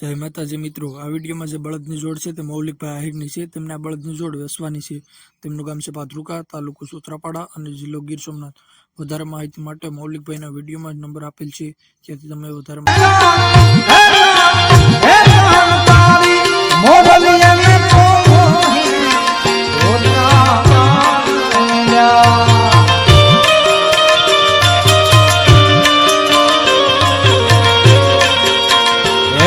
જય માતાજી મિત્રો, આ વિડીયોમાં જે બળદની જોડ છે તે મૌલિકભાઈ આહિરની છે, તેમને આ બળદની જોડ વેસવાની છે. તેમનું ગામ છે પાધરુકા તાલુકો સુત્રાપાડા અને જિલ્લો ગીર સોમનાથ. વધારે માહિતી માટે મૌલિકભાઈના વિડીયોમાં જ નંબર આપેલ છે ત્યાંથી તમે વધારે